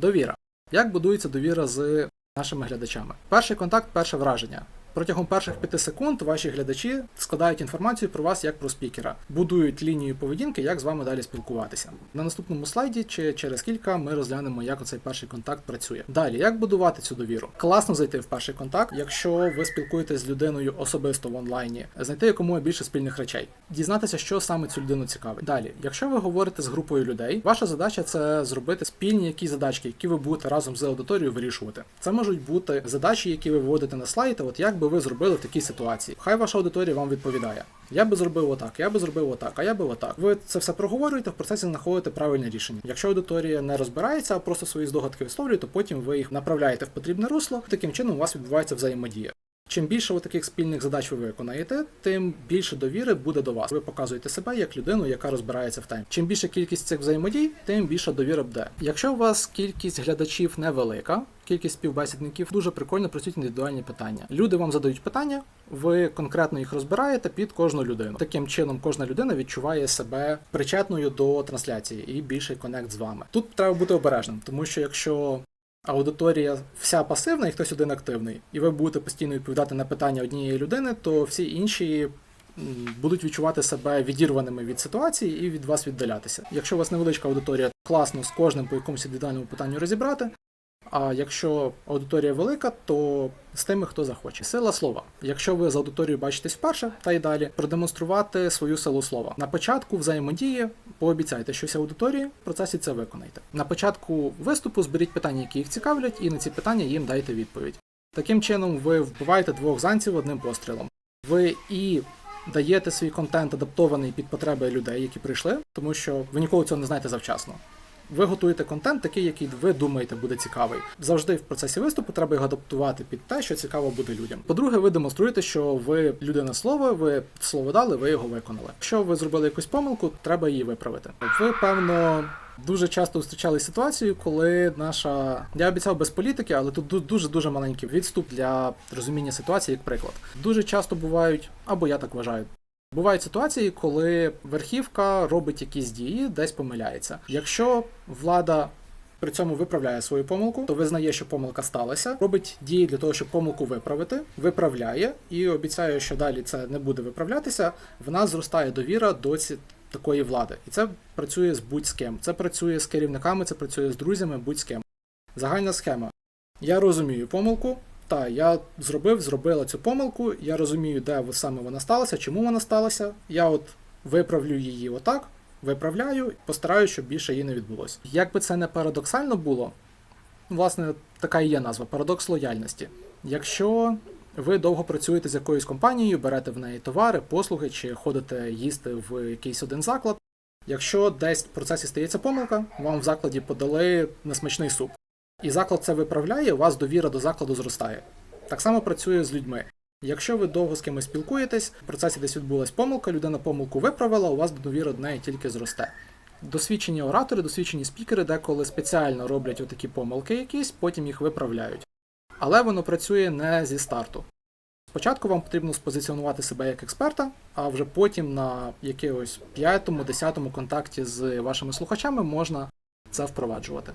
Довіра. Як будується довіра з нашими глядачами? Перший контакт, перше враження. Протягом перших п'яти секунд ваші глядачі складають інформацію про вас як про спікера, будують лінію поведінки, як з вами далі спілкуватися. На наступному слайді чи через кілька ми розглянемо, як оцей перший контакт працює. Далі, як будувати цю довіру? Класно зайти в перший контакт, якщо ви спілкуєтесь з людиною особисто в онлайні, знайти якомога більше спільних речей, дізнатися, що саме цю людину цікавить. Далі, якщо ви говорите з групою людей, ваша задача це зробити спільні якісь задачки, які ви будете разом з аудиторією вирішувати. Це можуть бути задачі, які ви вводите на слайд. От як би ви зробили в такій ситуації? Хай ваша аудиторія вам відповідає. Я би зробив отак, я би зробив отак, а я би отак. Ви це все проговорюєте, в процесі знаходите правильне рішення. Якщо аудиторія не розбирається, а просто свої здогадки висловлює, то потім ви їх направляєте в потрібне русло. Таким чином у вас відбувається взаємодія. Чим більше ви таких спільних задач ви виконаєте, тим більше довіри буде до вас. Ви показуєте себе як людину, яка розбирається в темі. Чим більша кількість цих взаємодій, тим більша довіра буде. Якщо у вас кількість глядачів невелика, кількість співбесідників, дуже прикольно працюють індивідуальні питання. Люди вам задають питання, ви конкретно їх розбираєте під кожну людину. Таким чином, кожна людина відчуває себе причетною до трансляції і більший конект з вами. Тут треба бути обережним, тому що якщо аудиторія вся пасивна і хтось один активний, і ви будете постійно відповідати на питання однієї людини, то всі інші будуть відчувати себе відірваними від ситуації і від вас віддалятися. Якщо у вас невеличка аудиторія, класно з кожним по якомусь індивідуальному питанню розібрати. А якщо аудиторія велика, то з тими, хто захоче. Сила слова. Якщо ви з аудиторією бачитесь вперше та й далі, продемонструвати свою силу слова. На початку взаємодії пообіцяйте щось аудиторії, в процесі це виконайте. На початку виступу зберіть питання, які їх цікавлять, і на ці питання їм дайте відповідь. Таким чином, ви вбиваєте двох зайців одним пострілом. Ви і даєте свій контент адаптований під потреби людей, які прийшли, тому що ви ніколи цього не знаєте завчасно. Ви готуєте контент такий, який ви думаєте буде цікавий. Завжди в процесі виступу треба його адаптувати під те, що цікаво буде людям. По-друге, ви демонструєте, що ви людина слова, ви слово дали, ви його виконали. Якщо ви зробили якусь помилку, треба її виправити. Ви певно. Дуже часто зустрічали ситуацію, коли наша я обіцяв без політики, але тут дуже дуже маленький відступ для розуміння ситуації, як приклад. Дуже часто бувають, або я так вважаю, Бувають ситуації, коли верхівка робить якісь дії, десь помиляється. Якщо влада при цьому виправляє свою помилку, то визнає, що помилка сталася, робить дії для того, щоб помилку виправити, виправляє і обіцяє, що далі це не буде виправлятися. В нас зростає довіра до ці. Такої влади, і це працює з будь з ким. Це працює з керівниками, це працює з друзями, будь з ким. Загальна схема. Я розумію помилку, та я зробив, зробила цю помилку, я розумію, де саме вона сталася, чому вона сталася. Я от виправлю її отак, виправляю, постараюся, щоб більше її не відбулося. Як би це не парадоксально було, власне, така і є назва парадокс лояльності. Якщо ви довго працюєте з якоюсь компанією, берете в неї товари, послуги чи ходите їсти в якийсь один заклад. Якщо десь в процесі стається помилка, вам в закладі подали несмачний суп. І заклад це виправляє, у вас довіра до закладу зростає. Так само працює з людьми. Якщо ви довго з кимось спілкуєтесь, в процесі десь відбулась помилка, людина помилку виправила, у вас довіра до неї тільки зросте. Досвідчені оратори, досвідчені спікери деколи спеціально роблять отакі помилки якісь, потім їх виправляють. Але воно працює не зі старту. Спочатку вам потрібно спозиціонувати себе як експерта, а вже потім на якихось п'ятому, десятому контакті з вашими слухачами можна це впроваджувати.